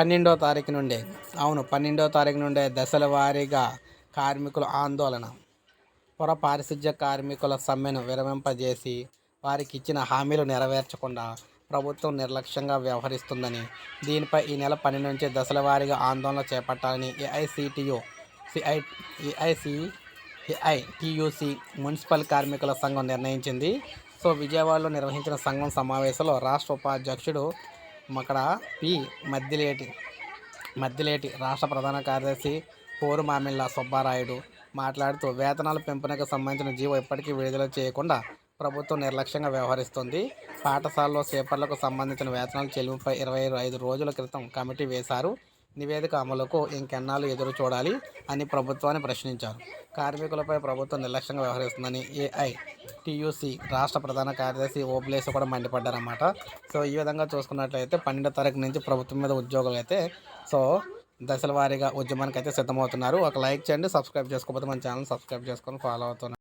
పన్నెండో తారీఖు నుండే. అవును పన్నెండో తారీఖు నుండే దశల వారీగా కార్మికుల ఆందోళన. పుర పారిశుధ్య కార్మికుల సమ్మెను విరమింపజేసి వారికి ఇచ్చిన హామీలు నెరవేర్చకుండా ప్రభుత్వం నిర్లక్ష్యంగా వ్యవహరిస్తుందని దీనిపై ఈ నెల పన్నెండు నుంచి దశల వారీగా ఆందోళన చేపట్టాలని AICTU CI AIC AITUC municipal కార్మికుల సంఘం నిర్ణయించింది. సో విజయవాడలో నిర్వహించిన సంఘం సమావేశంలో రాష్ట్ర ఉపాధ్యక్షుడు అక్కడ పి. మద్దిలేటి. మద్దిలేటి రాష్ట్ర ప్రధాన కార్యదర్శి పోరు మామిళ్ళ సుబ్బారాయుడు మాట్లాడుతూ వేతనాల పెంపునకు సంబంధించిన జీవో ఇప్పటికీ విడుదల చేయకుండా ప్రభుత్వం నిర్లక్ష్యంగా వ్యవహరిస్తుంది. పాఠశాలలో సేపర్లకు సంబంధించిన వేతనాల చెల్లింపుపై ఇరవై ఐదు రోజుల క్రితం కమిటీ వేశారు. నివేదిక అమలుకు ఇంకెన్నాళ్ళు ఎదురు చూడాలి అని ప్రభుత్వాన్ని ప్రశ్నించారు. కార్మికులపై ప్రభుత్వం నిర్లక్ష్యంగా వ్యవహరిస్తుందని ఏఐ టీయూసీ రాష్ట్ర ప్రధాన కార్యదర్శి ఓబ్లేస్ కూడా మండిపడ్డారన్నమాట. సో ఈ విధంగా చూసుకున్నట్లయితే పన్నెండో తారీఖు నుంచి ప్రభుత్వం మీద ఉద్యోగులు అయితే సో దశల వారీగా ఉద్యమానికి అయితే సిద్ధమవుతున్నారు. ఒక లైక్ చేయండి సబ్స్క్రైబ్ చేసుకోకపోతే మన ఛానల్ సబ్స్క్రైబ్ చేసుకొని ఫాలో అవుతున్నారు